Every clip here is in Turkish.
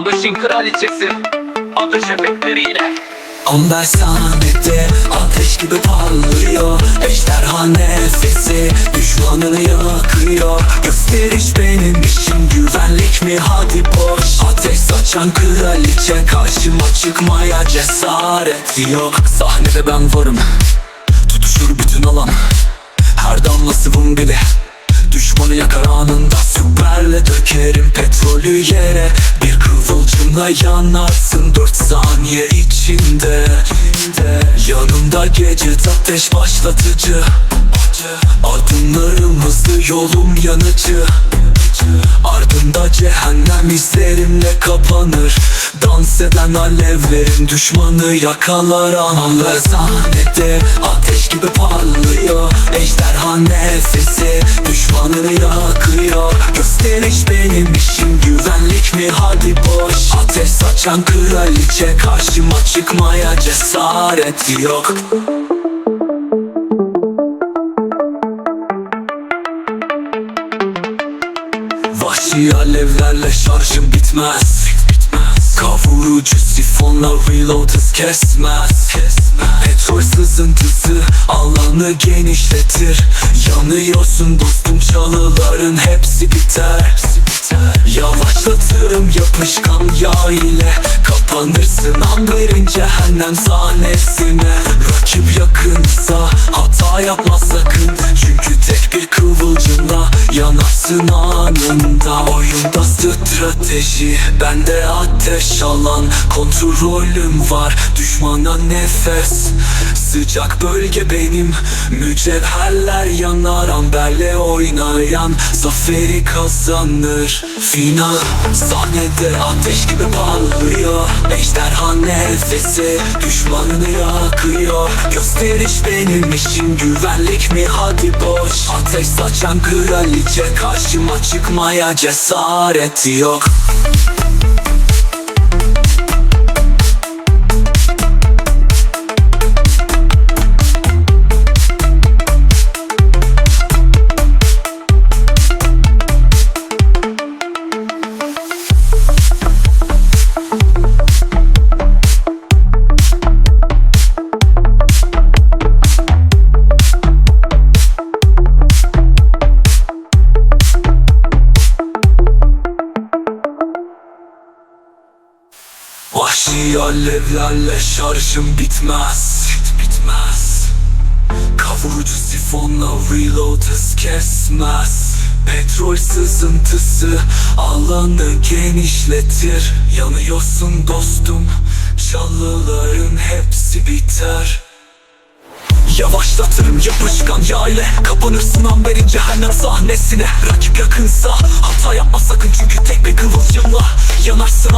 Ambush'in kraliçesi Atış efektleriyle. Amber sahnede ateş gibi parlıyor. Ejderha nefesi düşmanını yakıyor. Gösteriş benim işim güvenlik mi? Hadi boş. Ateş saçan kraliçe karşıma çıkmaya cesaret yok. Sahnede ben varım tutuşur bütün alan. Her damla sıvım bile Düşmanı yakar anında Süperle dökerim petrolü yere Bir kıvılcımla yanarsın dört saniye içinde. Yanımda gece ateş başlatıcı. Adımlarım hızlı yolum yanıcı. Ardında cehennem izlerimle kapanır. Dans eden alevlerin düşmanı yakalar anlar. Sahnede ateş gibi parlıyor. Ejderha nefesi düşmanını yakıyor. Gösteriş benim işim mi? Hadi boş. Ateş saçan kraliçe karşıma çıkmaya cesaret yok. Vahşi alevlerle şarjım bitmez. Kavurucu sifonla reload hız kesmez. Petrol sızıntısı alanı genişletir. Yanıyorsun dostum çalıların hepsi biter Yavaşlatırım yapışkan yağ ile Kapanırsın Amber'in cehennem sahnesine. Rakip yakınsa hata yapma sakın. Çünkü tek bir kıvılcımla yanarsın anında. Oyunda strateji bende ateş alan Kontrolüm var. Düşmana nefes Sıcak bölge benim. Mücevherler yanar Amberle oynayan Zaferi kazanır. Final sahnede ateş gibi parlıyor. Ejderha nefesi Düşmanını yakıyor. Gösteriş benim işim Güvenlik mi? Hadi boş. Ateş saçan kraliçe Karşıma çıkmaya cesaret yok Vahşi alevlerle şarjım bitmez. Bitmez. Kavurucu sifonla reload hız kesmez. Petrol sızıntısı alanı genişletir. Yanıyorsun dostum Çalıların hepsi biter. Yavaşlatırım yapışkan yağ ile Kapanırsın amberin cehennem sahnesine. Rakip yakınsa hata yapma sakın Çünkü tek bir kıvılcımla Yanarsın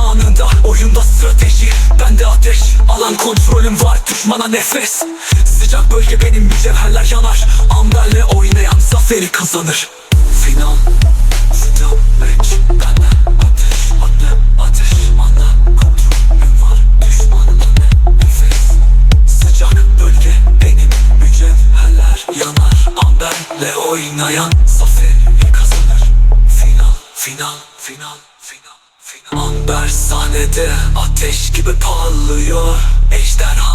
Alan kontrolüm var düşmana nefes. Sıcak bölge benim mücevherler yanar. Amberle oynayan zaferi kazanır. Final Final match bende ateş Anne ateş. Ana Kontrolüm var düşmanına nefes. Sıcak bölge benim mücevherler yanar. Amberle oynayan zaferi kazanır. Final, final, final, final Amber sahnede ateş gibi parlıyor. Ejderha